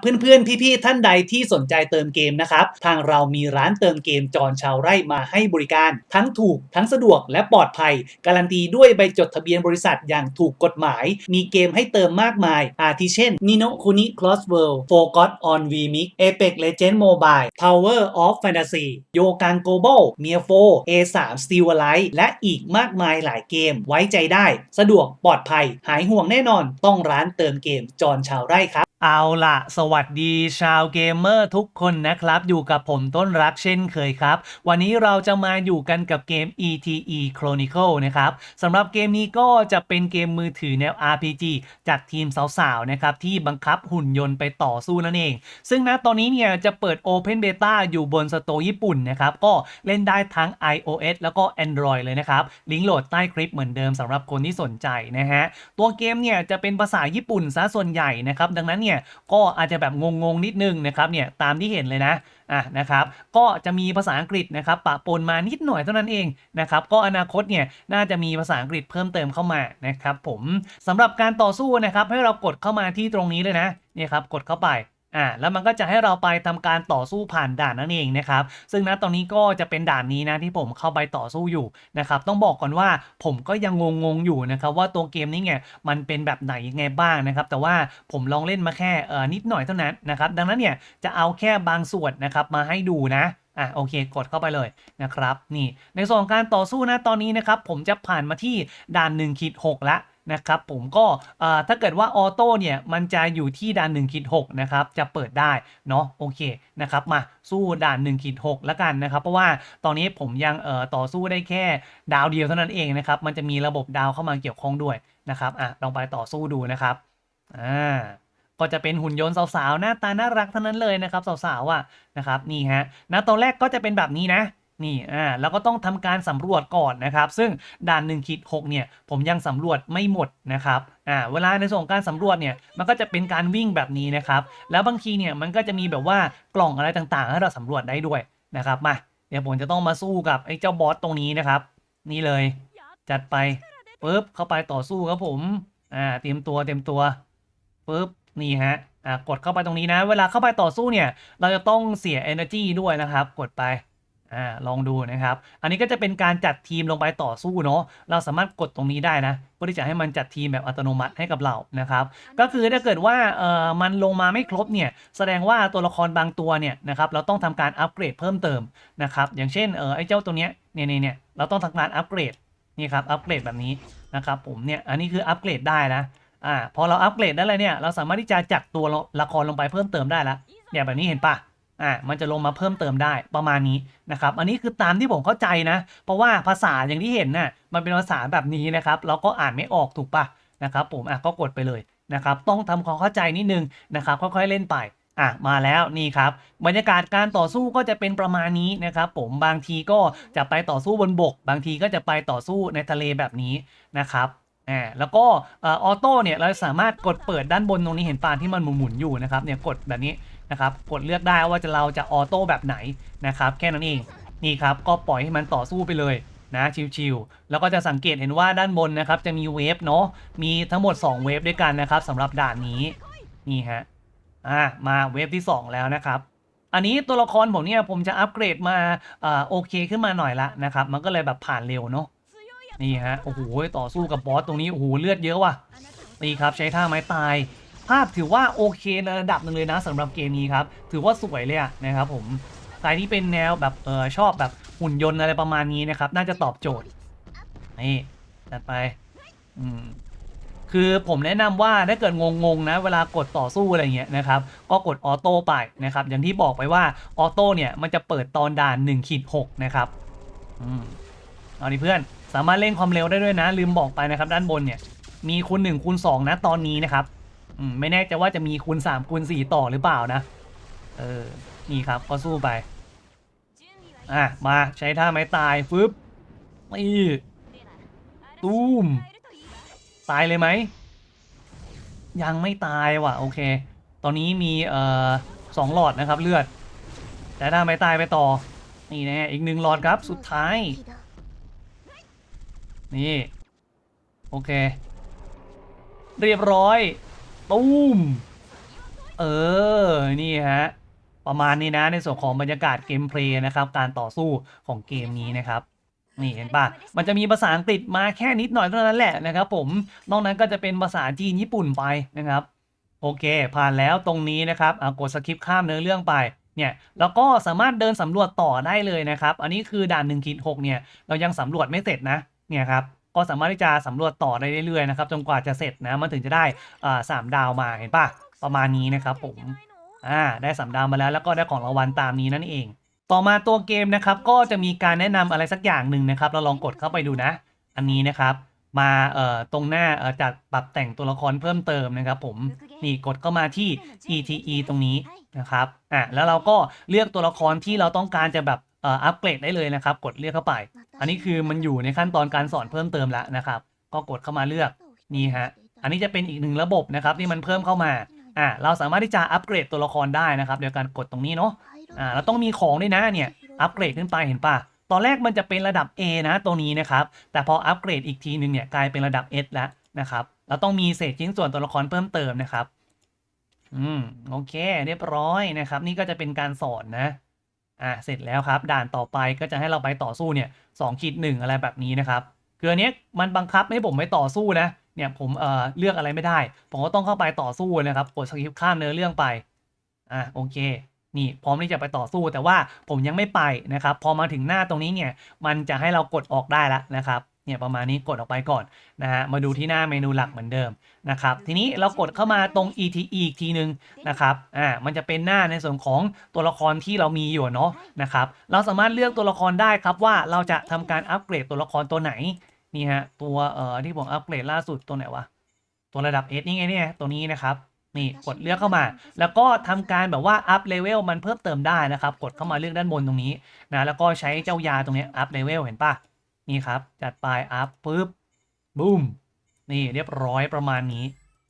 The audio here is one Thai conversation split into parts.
เพื่อนๆ พี่ๆ ท่านใดที่สนใจเติมเกมนะครับ ทางเรามีร้านเติมเกมจอนชาวไร่มาให้บริการ ทั้งถูกทั้งสะดวกและปลอดภัย การันตีด้วยใบจดทะเบียนบริษัทอย่างถูกกฎหมาย มีเกมให้เติมมากมาย อาทิเช่น Nino Kuni Cross World Forgot on VMix Apex Legends Mobile Tower of Fantasy โยกัง Global m i a 4 A3 Steel Alive และอีกมากมายหลายเกมไว้ใจได้ สะดวกปลอดภัย หายห่วงแน่นอนต้องร้านเติมเกมจอนชาวไร่ครับ เอาล่ะ สวัสดีชาวเกมเมอร์ทุกคนนะครับ อยู่กับผมต้นรักเช่นเคยครับ วันนี้เราจะมาอยู่กันกับเกม ETE Chronicle นะครับสำหรับเกมนี้ก็จะเป็นเกมมือถือแนว RPG จากทีมสาวๆ นะครับ ที่บังคับหุ่นยนต์ไปต่อสู้นั่นเอง ซึ่งณตอนนี้เนี่ยจะเปิด Open Beta อยู่บนสโตร์ญี่ปุ่นนะครับ ก็เล่นได้ทั้ง iOS แล้วก็ Android เลยนะครับ ลิงก์โหลดใต้คลิปเหมือนเดิมสำหรับคนที่สนใจนะฮะตัวเกมเนี่ยจะเป็นภาษาญี่ปุ่นซะส่วนใหญ่นะครับดังนั้นเนี่ยก็อาจจะแบบงงๆนิดนึงนะครับเนี่ยตามที่เห็นเลยนะอะนะครับก็จะมีภาษาอังกฤษนะครับปะปนมานิดหน่อยเท่านั้นเองนะครับก็อนาคตเนี่ยน่าจะมีภาษาอังกฤษเพิ่มเติมเข้ามานะครับผมสำหรับการต่อสู้นะครับให้เรากดเข้ามาที่ตรงนี้เลยนะเนี่ยครับกดเข้าไป อ่าแล้วมันก็จะให้เราไปทำการต่อสู้ผ่านด่านนั่นเองนะครับ ซึ่งณตอนนี้ก็จะเป็นด่านนี้นะที่ผมเข้าไปต่อสู้อยู่นะครับต้องบอกก่อนว่าผมก็ยังงงๆอยู่นะครับว่าตัวเกมนี้เนี่ยมันเป็นแบบไหนยังไงบ้างนะครับ แต่ว่าผมลองเล่นมาแค่เออนิดหน่อยเท่านั้นนะครับดังนั้นเนี่ยจะเอาแค่บางส่วนนะครับมาให้ดูนะอะโอเคกดเข้าไปเลยนะครับนี่ในส่วนของการต่อสู้นะตอนนี้นะครับผมจะผ่านมาที่ด่าน1ขีด6ละ นะครับผมก็ถ้าเกิดว่าออโต้เนี่ยมันจะอยู่ที่ด่าน1ขีด6นะครับจะเปิดได้เนาะโอเคนะครับมาสู้ด่าน1ขีด6แล้วกันนะครับ เพราะว่าตอนนี้ผมยังต่อสู้ได้แค่ดาวเดียวเท่านั้นเองนะครับมันจะมีระบบดาวเข้ามาเกี่ยวข้องด้วยนะครับอะลองไปต่อสู้ดูนะครับอ่าก็จะเป็นหุ่นยนต์สาวๆหน้าตาน่ารักเทั้งนั้นเลยนะครับสาวๆอะนะครับนี่ฮะณตอนแรกก็จะเป็นแบบนี้นะ นี่อ่าแล้วก็ต้องทำการสำรวจก่อนนะครับ ซึ่งด่าน1ขีด6เนี่ยผมยังสำรวจไม่หมดนะครับอ่าเวลาในส่วนของการสำรวจเนี่ยมันก็จะเป็นการวิ่งแบบนี้นะครับ แล้วบางทีเนี่ยมันก็จะมีแบบว่ากล่องอะไรต่างๆ ให้เราสำรวจได้ด้วยนะครับมาเดี๋ยวผมจะต้องมาสู้กับไอ้เจ้าบอสตรงนี้นะครับ นี่เลย จัดไปปึ๊บเข้าไปต่อสู้ครับผมอ่าเตรียมตัวเตรียมตัวปึ๊บนี่ฮะอ่ากดเข้าไปตรงนี้นะ เวลาเข้าไปต่อสู้เนี่ย เราจะต้องเสีย energy ด้วยนะครับ กดไป อ่าลองดูนะครับ อันนี้ก็จะเป็นการจัดทีมลงไปต่อสู้เนาะเราสามารถกดตรงนี้ได้นะเพื่อที่จะให้มันจัดทีมแบบอัตโนมัติให้กับเรานะครับ ก็คือถ้าเกิดว่าเอ่อมันลงมาไม่ครบเนี่ยแสดงว่าตัวละครบางตัวเนี่ยนะครับเราต้องทำการอัปเกรดเพิ่มเติมนะครับ อย่างเช่นเออไอ้เจ้าตัวเนี้ยเนี่ยเนี่ยเราต้องทำการอัปเกรดนี่ครับอัปเกรดแบบนี้นะครับผมเนี่ยอันนี้คืออัปเกรดได้นะอ่าพอเราอัปเกรดได้เลยเนี่ยเราสามารถที่จะจัดตัวละครลงไปเพิ่มเติมได้แล้วเนี่ยแบบนี้เห็นปะ อ่ามันจะลงมาเพิ่มเติมได้ประมาณนี้นะครับอันนี้คือตามที่ผมเข้าใจนะ เพราะว่าภาษาอย่างที่เห็นน่ะมันเป็นภาษาแบบนี้นะครับเราก็อ่านไม่ออกถูกปะนะครับผมอะก็กดไปเลยนะครับต้องทำความเข้าใจนิดนึงนะครับค่อยๆเล่นไปอะมาแล้วนี่ครับบรรยากาศการต่อสู้ก็จะเป็นประมาณนี้นะครับผมบางทีก็จะไปต่อสู้บนบก บางทีก็จะไปต่อสู้ในทะเลแบบนี้นะครับอ่าแล้วก็ออโต้เนี่ยเราสามารถกดเปิดด้านบนตรงนี้เห็นปานที่มันหมุนๆอยู่นะครับเนี่ยกดแบบนี้ นะครับกดเลือกได้ว่าจะเราจะออโต้แบบไหนนะครับแค่นั้นเองนี่ครับก็ปล่อยให้มันต่อสู้ไปเลยนะชิวๆแล้วก็จะสังเกตเห็นว่าด้านบนนะครับจะมีเวฟเนาะมีทั้งหมด 2 เวฟด้วยกันนะครับสำหรับด่านนี้นี่ฮะอ่ามาเวฟที่ 2 แล้วนะครับอันนี้ตัวละครผมเนี่ยผมจะอัปเกรดมาอ่าโอเคขึ้นมาหน่อยละนะครับมันก็เลยแบบผ่านเร็วเนาะนี่ฮะโอ้โหต่อสู้กับบอสตรงนี้โอ้โหเลือดเยอะว่ะนี่ครับใช้ท่าไม้ตาย ภาพถือว่าโอเคในระดับหนึ่งเลยนะสำหรับเกมนี้ครับ ถือว่าสวยเลยนะครับผมใครที่เป็นแนวแบบเออชอบแบบหุ่นยนต์อะไรประมาณนี้นะครับ น่าจะตอบโจทย์นี่จัดไปอืมคือผมแนะนำว่าถ้าเกิดงงๆนะเวลากดต่อสู้อะไรเงี้ยนะครับก็กดออโต้ไปนะครับ อย่างที่บอกไปว่าออโต้เนี่ยมันจะเปิดตอนด่าน1ขีด6นะครับอืมเอาดิเพื่อนสามารถเร่งความเร็วได้ด้วยนะ ลืมบอกไปนะครับ ด้านบนเนี่ยมีคูณ1คูณ2นะตอนนี้นะครับ อืมไม่แน่ใจว่าจะมีคูณ3คูณ4ต่อหรือเปล่านะ เออ นี่ครับก็สู้ไป อะ มาใช้ท่าไม้ตายฟึบนี่ตูม ตายเลยไหม ยังไม่ตายว่ะ โอเค ตอนนี้มีเอ่อสองหลอดนะครับเลือด แต่ท่าไม้ตายไปต่อ นี่นะอีกหนึ่งหลอดครับสุดท้าย นี่ โอเค เรียบร้อย ตูมเออ นี่ฮะ ประมาณนี้นะในส่วนของบรรยากาศเกมเพลย์นะครับ การต่อสู้ของเกมนี้นะครับนี่เห็นปะมันจะมีภาษาอังกฤษมาแค่นิดหน่อยเท่านั้นแหละนะครับผม นอกนั้นก็จะเป็นภาษาจีนญี่ปุ่นไปนะครับ โอเค ผ่านแล้วตรงนี้นะครับกดสคริปข้ามเนื้อเรื่องไป เนี่ย แล้วก็สามารถเดินสำรวจต่อได้เลยนะครับ อันนี้คือด่าน1ขีด6เนี่ย เรายังสำรวจไม่เสร็จนะ เนี่ยครับ ก็สามารถที่จะสำรวจต่อได้เรื่อยๆนะครับจนกว่าจะเสร็จนะมันถึงจะได้สามดาวมาเห็นปะประมาณนี้นะครับผมอ่าได้สามดาวมาแล้วแล้วก็ได้ของรางวัลตามนี้นั่นเอง ต่อมาตัวเกมนะครับก็จะมีการแนะนำอะไรสักอย่างหนึ่งนะครับ เราลองกดเข้าไปดูนะ อันนี้นะครับ มาเอ่อตรงหน้าเอ่อจัดปรับแต่งตัวละครเพิ่มเติมนะครับ ผมนี่กดเข้ามาที่ ETE ตรงนี้นะครับอะแล้วเราก็เลือกตัวละครที่เราต้องการจะแบบ อ่ออัปเกรดได้เลยนะครับ กดเลือกเข้าไป อันนี้คือมันอยู่ในขั้นตอนการสอนเพิ่มเติมแล้วนะครับ ก็กดเข้ามาเลือกนี่ฮะอันนี้จะเป็นอีกหนึ่งระบบนะครับที่มันเพิ่มเข้ามาอะเราสามารถที่จะอัปเกรดตัวละครได้นะครับโดยการกดตรงนี้เนาะอ่าเราต้องมีของด้วยนะเนี่ยอัปเกรดขึ้นไปเห็นปะตอนแรกมันจะเป็นระดับ A นะตัวนี้นะครับ แต่พออัปเกรดอีกทีนึงเนี่ยกลายเป็นระดับ S แล้วนะครับ เราต้องมีเศษชิ้นส่วนตัวละครเพิ่มเติมนะครับ อืมโอเค เรียบร้อยนะครับ นี่ก็จะเป็นการสอนนะ อ่าเสร็จแล้วครับ ด่านต่อไปก็จะให้เราไปต่อสู้เนี่ยสองขีดหนึ่งอะไรแบบนี้นะครับคืออันนี้มันบังคับให้ผมไม่ต่อสู้นะเนี่ยผมเอ่อเลือกอะไรไม่ได้ ผมก็ต้องเข้าไปต่อสู้นะครับกดสกิปข้ามเนื้อเรื่องไปอ่าโอเคนี่พร้อมที่จะไปต่อสู้แต่ว่าผมยังไม่ไปนะครับ พอมาถึงหน้าตรงนี้เนี่ย มันจะให้เรากดออกได้แล้วนะครับ เนี่ยประมาณนี้กดออกไปก่อนนะฮะมาดูที่หน้าเมนูหลักเหมือนเดิมนะครับทีนี้เรากดเข้ามาตรง ETE อีกทีนึงนะครับอ่ามันจะเป็นหน้าในส่วนของตัวละครที่เรามีอยู่เนาะนะครับเราสามารถเลือกตัวละครได้ครับว่าเราจะทำการอัปเกรดตัวละครตัวไหนนี่ฮะตัวเอ่อที่ผมอัปเกรดล่าสุดตัวไหนวะตัวระดับ S นี่ไงเนี่ยตัวนี้นะครับนี่กดเลือกเข้ามา แล้วก็ทำการแบบว่าอัพเลเวลมันเพิ่มเติมได้นะครับ กดเข้ามาเลือกด้านบนตรงนี้นะแล้วก็ใช้เจ้ายาตรงนี้อัพเลเวลเห็นปะ นี่ครับจัดไปอัพปุ๊บบูมนี่เรียบร้อยประมาณนี้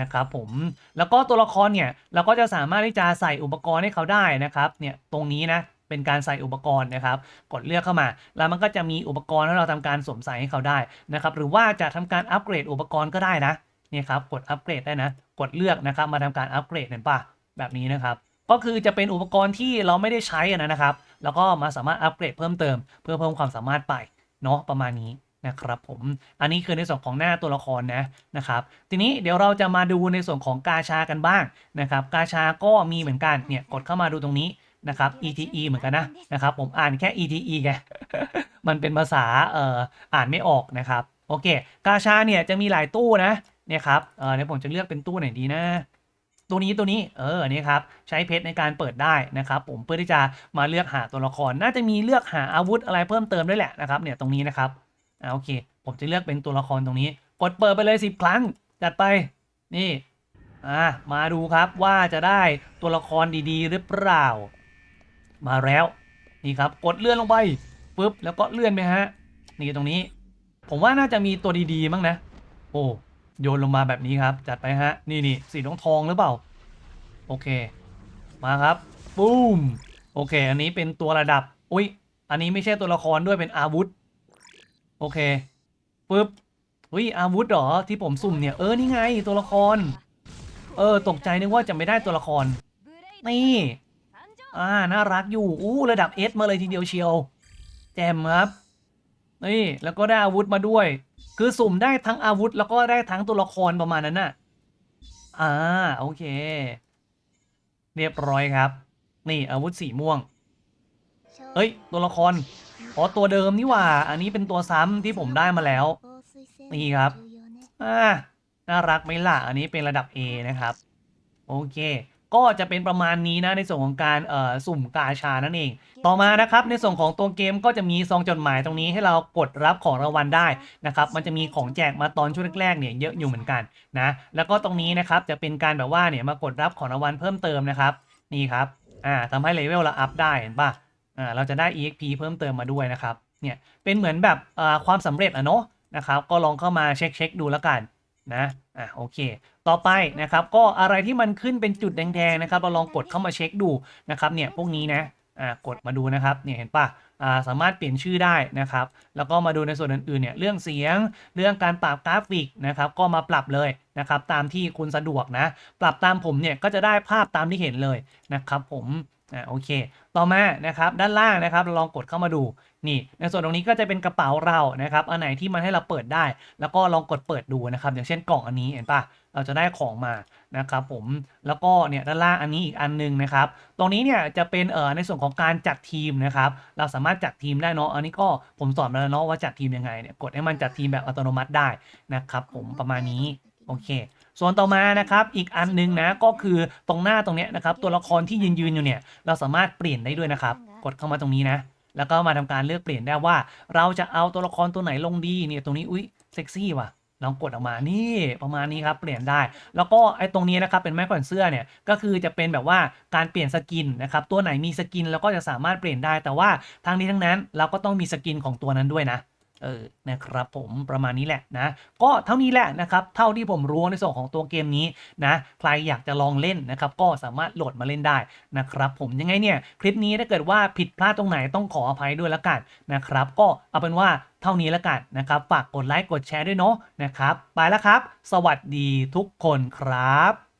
นะครับผมแล้วก็ตัวละครเนี่ยเราก็จะสามารถที่จะใส่อุปกรณ์ให้เขาได้นะครับเนี่ยตรงนี้นะเป็นการใส่อุปกรณ์นะครับ กดเลือกเข้ามา แล้วมันก็จะมีอุปกรณ์ให้เราทำการสวมใส่ให้เขาได้นะครับหรือว่าจะทำการอัปเกรดอุปกรณ์ก็ได้นะนี่ครับกดอัปเกรดได้นะ กดเลือกนะครับมาทำการอัปเกรดเห็นปะแบบนี้นะครับก็คือจะเป็นอุปกรณ์ที่เราไม่ได้ใช้นะครับ แล้วก็มาสามารถอัปเกรดเพิ่มเติม เพื่อเพิ่มความสามารถไป เนาะประมาณนี้นะครับผมอันนี้คือในส่วนของหน้าตัวละครนะนะครับทีนี้เดี๋ยวเราจะมาดูในส่วนของกาชากันบ้างนะครับกาชาก็มีเหมือนกันเนี่ยกดเข้ามาดูตรงนี้นะครับ ETE เหมือนกันนะนะครับผมอ่านแค่ ETE ไงมันเป็นภาษาเอ่ออ่านไม่ออกนะครับโอเค กาชาเนี่ยจะมีหลายตู้นะเนี่ยครับเออเดี๋ยวผมจะเลือกเป็นตู้ไหนดีนะ ตัวนี้ตัวนี้เอออันนี้ครับใช้เพชรในการเปิดได้นะครับ ผมเพื่อที่จะมาเลือกหาตัวละคร น่าจะมีเลือกหาอาวุธอะไรเพิ่มเติมด้วยแหละนะครับเนี่ยตรงนี้นะครับอ่าโอเค ผมจะเลือกเป็นตัวละครตรงนี้ กดเปิดไปเลยสิบครั้งจัดไปนี่อ่ามาดูครับว่าจะได้ตัวละครดีๆ หรือเปล่า มาแล้วนี่ครับกดเลื่อนลงไปปุ๊บแล้วก็เลื่อนไปฮะนี่ตรงนี้ ผมว่าน่าจะมีตัวดีๆมั้งนะ โอ้ โยนลงมาแบบนี้ครับ จัดไปฮะ นี่นี่สีทองทองหรือเปล่า โอเค มาครับปุ้มโอเค อันนี้เป็นตัวระดับ อุ้ย อันนี้ไม่ใช่ตัวละครด้วยเป็นอาวุธ โอเคปึ๊บอุ้ยอาวุธเหรอที่ผมสุ่มเนี่ย เออ นี่ไงตัวละคร เออ ตกใจนึกว่าจะไม่ได้ตัวละคร นี่ อ่า น่ารักอยู่ อู้ ระดับ S มาเลยทีเดียวเชียว แจมครับ นี่แล้วก็ได้อาวุธมาด้วย คือสุ่มได้ทั้งอาวุธ แล้วก็ได้ทั้งตัวละครประมาณนั้นน่ะอ่าโอเค เรียบร้อยครับ นี่อาวุธสีม่วงเฮ้ย ตัวละครอ๋อตัวเดิมนี่หว่า อันนี้เป็นตัวซ้ำที่ผมได้มาแล้ว นี่ครับอ่าน่ารักไหมล่ะ อันนี้เป็นระดับ A นะครับ โอเค ก็จะเป็นประมาณนี้นะในส่วนของการเอ่อสุ่มกาชานั่นเอง ต่อมานะครับในส่วนของตัวเกมก็จะมีซองจดหมายตรงนี้ให้เรากดรับของรางวัลได้นะครับมันจะมีของแจกมาตอนช่วงแรกๆเนี่ยเยอะอยู่เหมือนกันนะแล้วก็ตรงนี้นะครับจะเป็นการแบบว่าเนี่ยมากดรับของรางวัลเพิ่มเติมนะครับนี่ครับอ่าทำให้เลเวลเราอัพได้เห็นปะอ่าเราจะได้ EXP เพิ่มเติมมาด้วยนะครับเนี่ยเป็นเหมือนแบบอ่าความสำเร็จอะเนาะนะครับก็ลองเข้ามาเช็คเช็คดูแล้วกัน นะอะโอเค ต่อไปนะครับก็อะไรที่มันขึ้นเป็นจุดแดงๆนะครับ เราลองกดเข้ามาเช็คดูนะครับเนี่ยพวกนี้นะอ่ากดมาดูนะครับเนี่ยเห็นปะอ่าสามารถเปลี่ยนชื่อได้นะครับ แล้วก็มาดูในส่วนอื่นๆเนี่ยเรื่องเสียงเรื่องการปรับกราฟิกนะครับ ก็มาปรับเลยนะครับ ตามที่คุณสะดวกนะ ปรับตามผมเนี่ยก็จะได้ภาพตามที่เห็นเลยนะครับ ผม อ่าโอเค ต่อมานะครับด้านล่างนะครับเราลองกดเข้ามาดูนี่ ในส่วนตรงนี้ก็จะเป็นกระเป๋าเรานะครับอันไหนที่มันให้เราเปิดได้ แล้วก็ลองกดเปิดดูนะครับ อย่างเช่นกล่องอันนี้เห็นปะเราจะได้ของมานะครับผมแล้วก็เนี่ยด้านล่างอันนี้อีกอันหนึงนะครับ ตรงนี้เนี่ยจะเป็นเอ่อในส่วนของการจัดทีมนะครับ เราสามารถจัดทีมได้เนาะอันนี้ก็ผมสอนมาแล้วเนาะว่าจัดทีมยังไงเนี่ยกดให้มันจัดทีมแบบอัตโนมัติได้นะครับ ผมประมาณนี้โอเค ส่วนต่อมานะครับอีกอันหนึงนะก็คือตรงหน้าตรงเนี้ยนะครับตัวละครที่ยืนยืนๆอยู่เนี่ยเราสามารถเปลี่ยนได้ด้วยนะครับ กดเข้ามาตรงนี้นะ แล้วก็มาทำการเลือกเปลี่ยนได้ว่า เราจะเอาตัวละครตัวไหนลงดีเนี่ยตรงนี้อุ้ยเซ็กซี่ว่ะลองกดออกมานี่ประมาณนี้ครับเปลี่ยนได้ แล้วก็ไอ้ตรงนี้นะครับเป็นไม้แขวนเสื้อเนี่ยก็คือจะเป็นแบบว่าการเปลี่ยนสกินนะครับตัวไหนมีสกินเราก็จะสามารถเปลี่ยนได้ แต่ว่าทางนี้ทั้งนั้นเราก็ต้องมีสกินของตัวนั้นด้วยนะ เออนะครับผมประมาณนี้แหละนะก็เท่านี้แหละนะครับเท่าที่ผมรู้ในส่วนของตัวเกมนี้นะใครอยากจะลองเล่นนะครับก็สามารถโหลดมาเล่นได้นะครับผมยังไงเนี่ยคลิปนี้ถ้าเกิดว่าผิดพลาดตรงไหนต้องขออภัยด้วยละกันนะครับก็เอาเป็นว่าเท่านี้ละกันนะครับฝากกดไลค์กดแชร์ด้วยเนาะนะครับไปแล้วครับ สวัสดีทุกคนครับ